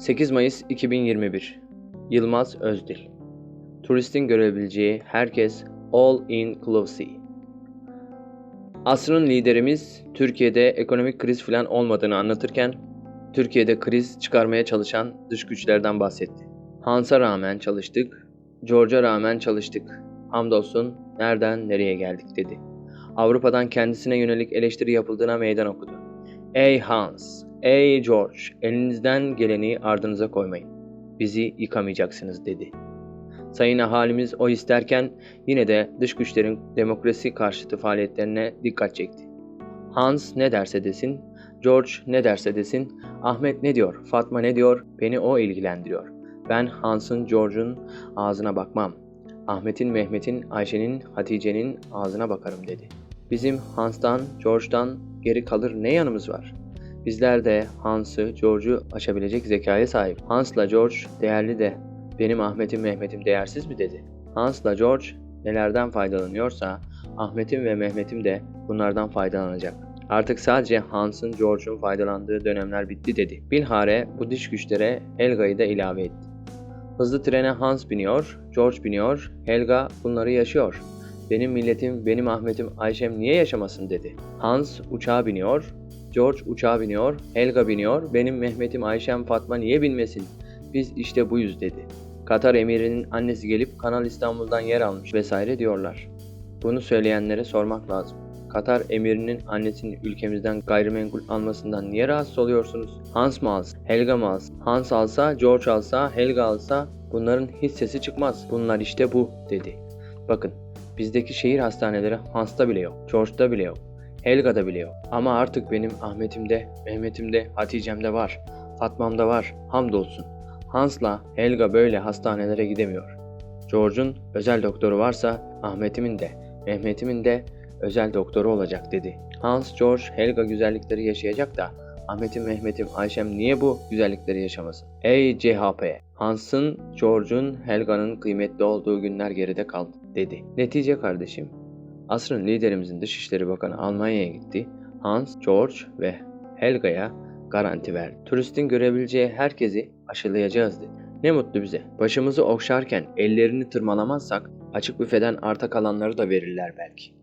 8 Mayıs 2021 Yılmaz Özdil Turistin görebileceği herkes all inclusive. Asrın liderimiz Türkiye'de ekonomik kriz falan olmadığını anlatırken Türkiye'de kriz çıkarmaya çalışan dış güçlerden bahsetti. Hans'a rağmen çalıştık, George'a rağmen çalıştık. Hamdolsun nereden nereye geldik dedi. Avrupa'dan kendisine yönelik eleştiri yapıldığına meydan okudu. Ey Hans, ey George, elinizden geleni ardınıza koymayın. Bizi yıkamayacaksınız dedi. Sayın ahalimiz o isterken yine de dış güçlerin demokrasi karşıtı faaliyetlerine dikkat çekti. Hans ne derse desin, George ne derse desin, Ahmet ne diyor, Fatma ne diyor, beni o ilgilendiriyor. Ben Hans'ın, George'un ağzına bakmam. Ahmet'in, Mehmet'in, Ayşe'nin, Hatice'nin ağzına bakarım dedi. Bizim Hans'tan, George'dan geri kalır ne yanımız var? Bizler de Hans'ı, George'u aşabilecek zekaya sahip. Hans'la George değerli de benim Ahmet'im, Mehmet'im değersiz mi dedi. Hans'la George nelerden faydalanıyorsa Ahmet'im ve Mehmet'im de bunlardan faydalanacak. Artık sadece Hans'ın, George'un faydalandığı dönemler bitti dedi. Bilhare bu dış güçlere Helga'yı da ilave etti. Hızlı trene Hans biniyor, George biniyor, Helga bunları yaşıyor. Benim milletim, benim Ahmet'im, Ayşem niye yaşamasın dedi. Hans uçağa biniyor, George uçağa biniyor, Helga biniyor, benim Mehmet'im, Ayşem, Fatma niye binmesin? Biz işte buyuz dedi. Katar emirinin annesi gelip Kanal İstanbul'dan yer almış vesaire diyorlar. Bunu söyleyenlere sormak lazım. Katar emirinin annesinin ülkemizden gayrimenkul almasından niye rahatsız oluyorsunuz? Hans mı alsın? Helga mı alsın? Hans alsa, George alsa, Helga alsa bunların hiç sesi çıkmaz. Bunlar işte bu dedi. Bakın bizdeki şehir hastaneleri Hans'ta bile yok. George'da bile yok. Helga'da bile yok. Ama artık benim Ahmet'imde, Mehmet'imde, Hatice'mde var. Fatma'mda var. Hamdolsun. Hans'la Helga böyle hastanelere gidemiyor. George'un özel doktoru varsa Ahmet'imin de, Mehmet'imin de özel doktoru olacak dedi. Hans, George, Helga güzellikleri yaşayacak da Ahmet'im, Mehmet'im, Ayşem niye bu güzellikleri yaşamasın? Ey CHP! Hans'ın, George'un, Helga'nın kıymetli olduğu günler geride kaldı dedi. Netice kardeşim, asrın liderimizin Dışişleri Bakanı Almanya'ya gitti. Hans, George ve Helga'ya garanti verdi. Turistin görebileceği herkesi aşılayacağız dedi. Ne mutlu bize. Başımızı okşarken ellerini tırmalamazsak açık büfeden arta kalanları da verirler belki.